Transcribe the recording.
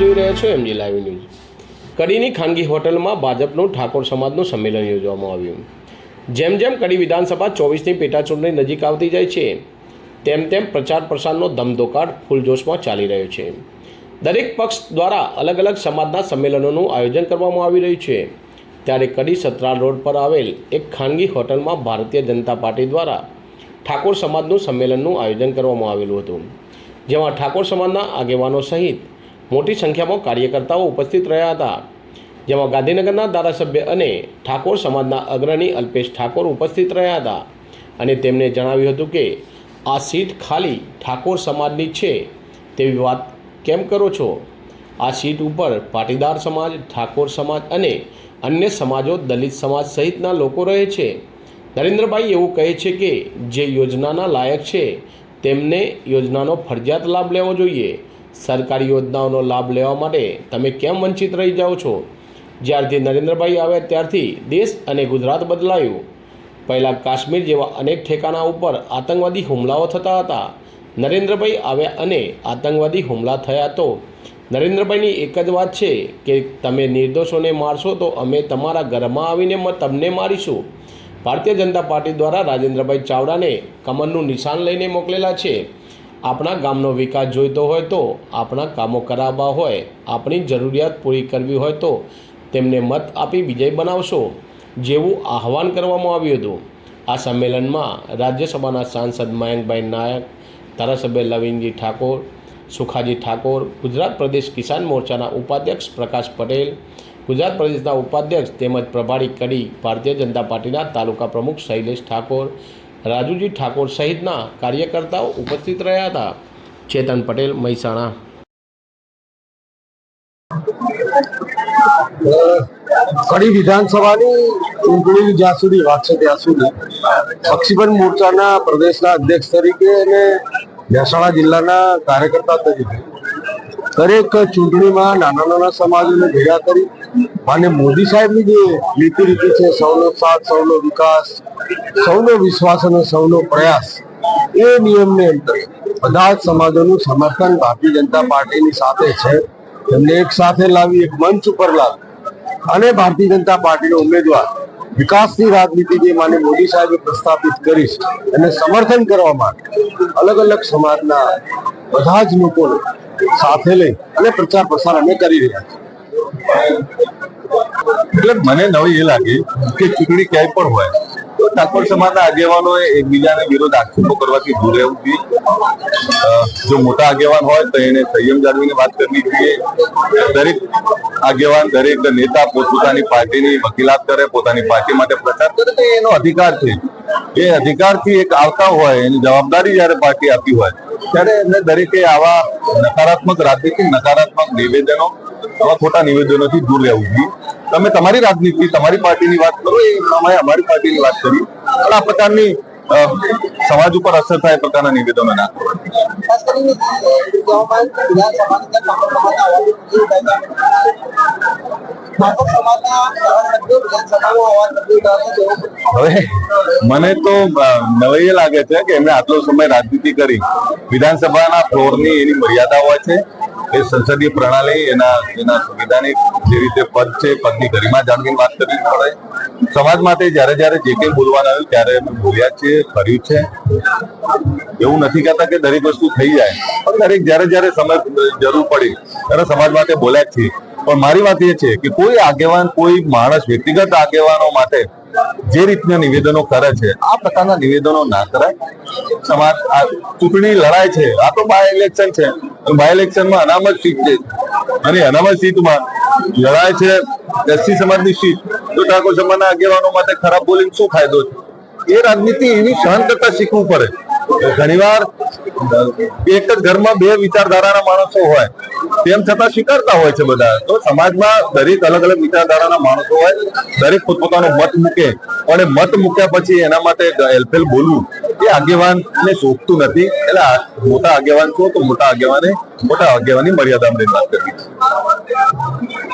જોઈ રહ્યા છો એમજી લાઈવ ન્યૂઝ કડીની ખાનગી હોટલમાં ભાજપનું ઠાકોર સમાજનું સંમેલન યોજવામાં આવ્યું. જેમ જેમ કડી વિધાનસભા ચોવીસની પેટાચૂંટણી નજીક આવતી જાય છે, તેમ તેમ પ્રચાર પ્રસારનો ધમધોકાટ ફૂલજોશમાં ચાલી રહ્યો છે. દરેક પક્ષ દ્વારા અલગ અલગ સમાજના સંમેલનોનું આયોજન કરવામાં આવી રહ્યું છે. ત્યારે કડી સતરાલ રોડ પર આવેલ એક ખાનગી હોટલમાં ભારતીય જનતા પાર્ટી દ્વારા ઠાકોર સમાજનું સંમેલનનું આયોજન કરવામાં આવેલું હતું. જેમાં ઠાકોર સમાજના આગેવાનો સહિત મોટી સંખ્યામાં કાર્યકર્તાઓ ઉપસ્થિત રહ્યા હતા, જેમાં ગાંધીનગરના ધારાસભ્ય અને ઠાકોર સમાજના અગ્રણી અલ્પેશ ઠાકોર ઉપસ્થિત રહ્યા હતા. અને તેમણે જણાવ્યું હતું કે, આ સીટ ખાલી ઠાકોર સમાજની છે, તેવી વાત કેમ કરો છો? આ સીટ ઉપર પાટીદાર સમાજ, ઠાકોર સમાજ અને અન્ય સમાજો, દલિત સમાજ સહિતના લોકો રહે છે. નરેન્દ્રભાઈ એવું કહે છે કે, જે યોજનાના લાયક છે, તેમને યોજનાનો ફરજિયાત લાભ લેવો જોઈએ. સરકારી યોજનાઓનો લાભ લેવા માટે તમે કેમ વંચિત રહી જાઓ છો? જ્યારથી નરેન્દ્રભાઈ આવ્યા ત્યારથી દેશ અને ગુજરાત બદલાયું. પહેલાં કાશ્મીર જેવા અનેક ઠેકાણા ઉપર આતંકવાદી હુમલાઓ થતા હતા. નરેન્દ્રભાઈ આવ્યા અને આતંકવાદી હુમલા થયા તો નરેન્દ્રભાઈની એક જ વાત છે કે તમે નિર્દોષોને મારશો તો અમે તમારા ઘરમાં આવીને તમને મારીશું. ભારતીય જનતા પાર્ટી દ્વારા રાજેન્દ્રભાઈ ચાવડાને કમરનું નિશાન લઈને મોકલેલા છે. આપણા ગામનો વિકાસ જોઈતો હોય તો, આપણા કામો કરાવવા હોય, આપણી જરૂરિયાત પૂરી કરવી હોય તો, તેમને મત આપી વિજય બનાવશો જેવું આહવાન કરવામાં આવ્યું હતું. આ સંમેલનમાં રાજ્યસભાના સાંસદ મયંકભાઈ નાયક, ધારાસભ્ય લવિંગજી ઠાકોર, સુખાજી ઠાકોર, ગુજરાત પ્રદેશ કિસાન મોરચાના ઉપાધ્યક્ષ પ્રકાશ પટેલ, ગુજરાત પ્રદેશના ઉપાધ્યક્ષ તેમજ પ્રભારી કડી ભારતીય જનતા પાર્ટીના તાલુકા પ્રમુખ શૈલેષ ઠાકોર રાજુજી ઠાકોર સહિતના કાર્યકર્તાઓ ઉપસ્થિત રહ્યા હતા. ચેતન પટેલ, મહેસાણા. કડી વિધાનસભાની ચૂંટણી જ્યાં સુધી વાત છે ત્યાં સુધી પક્ષીબંધ મોરચાના પ્રદેશના અધ્યક્ષ તરીકે અને મહેસાણા જિલ્લાના કાર્યકર્તા તરીકે દરેક ચૂંટણીમાં નાના નાના સમાજોને ભેગા કરી માન્ય મોદી સાહેબની જે નીતિ રીતિ છે, સૌનો સાથ, સૌનો વિકાસ, સૌનો વિશ્વાસ અને સૌનો પ્રયાસ, એ નિયમને અંતર્ગત બધા જ સમાજોનું સમર્થન ભારતીય જનતા પાર્ટીની સાથે છે. એમને એક સાથે લાવી, એક મંચ ઉપર લાવી અને ભારતીય જનતા પાર્ટીનો ઉમેદવાર વિકાસની રાજનીતિ જે માને મોદી સાહેબે પ્રસ્થાપિત કરી એને સમર્થન કરવા માટે અલગ અલગ સમાજના બધા જ લોકોને સાથે લઈ અને પ્રચાર પ્રસાર અમે કરી રહ્યા છીએ. એટલે મને નવી એ લાગી કે ચૂંટણી ક્યાંય પણ હોય. તો ઠાકોર સમાજના આગેવાનોએ એકબીજાને વિરોધ આક્ષેપો કરવાથી દૂર રહેવું જોઈએ. જો મોટા આગેવાન હોય તો એને સંયમ જાળવીને વાત કરવી જોઈએ. દરેક આગેવાન, દરેક નેતા પોતપોતાની પાર્ટીની વકીલાત કરે, પોતાની પાર્ટી માટે પ્રચાર કરે, તો એનો અધિકાર છે. એ અધિકારથી એક આવતા હોય, એની જવાબદારી જ્યારે પાર્ટી આપી હોય, ત્યારે એમને દરેકે આવા નકારાત્મક રાજનીતિ નકારાત્મક નિવેદનો આવા ખોટા નિવેદનોથી દૂર રહેવું જોઈએ. તમે તમારી રાજનીતિ તમારી પાર્ટીની વાત કરો એ પ્રમાણે અમારી પાર્ટીની વાત કરી. પણ આ પ્રકારની સમાજ ઉપર અસર થાય પ્રકારના નિવેદનો ના હવે મને તો નવાઈ એ લાગે છે કે એમણે આટલો સમય રાજનીતિ કરી. વિધાનસભાના ફ્લોરની એની મર્યાદા હોય છે. એ સંસદીય પ્રણાલી, એના એના સંવિધાનિક જે રીતે પદ છે પદની ગરિમા જાળવીને વાત કરવી પડે. સમાજ માટે જ્યારે જ્યારે જે કંઈ બોલવાનું આવ્યું, ત્યારે અમે બોલ્યા છીએ, કર્યું છે. એવું નથી કહેતા કે દરેક વસ્તુ થઈ જાય. પણ દરેક જ્યારે જ્યારે સમય, જરૂર પડી, ત્યારે સમાજ માટે બોલ્યા છીએ. પણ મારી વાત એ છે કે કોઈ આગેવાન, કોઈ માણસ વ્યક્તિગત આગેવાનો માટે જે રીતના નિવેદનો કરે છે, આ પ્રકારના નિવેદનો ના કરાય. સમાજ, આ ચૂંટણી લડાય છે, આ તો બાય ઇલેક્શન છે. બાય ઇલેક્શનમાં અનામત સીટ છે. અને અનામત સીટમાં લડાય છે એસસી સમાજની સીટ. તો ઠાકોર સમાજના આગેવાનો માટે ખરાબ બોલીને શું ફાયદો છે? એ રાજનીતિ એવી સહન કરતા શીખવું પડે. ઘણીવાર એક જ ઘરમાં બે વિચારધારાના માણસો હોય. તેમ છતાં સ્વીકારતા હોય છે બધા. તો સમાજમાં દરેક અલગ અલગ વિચારધારાના માણસો હોય. દરેક પોતપોતાનો મત મૂકે. અને મત મૂક્યા પછી એના માટે હેલફેલ બોલવું. એ આગેવાનને શોભતું નથી. એટલે મોટા આગેવાન છો તો મોટા આગેવાને, મોટા આગેવાની મર્યાદામાં વાત કરવી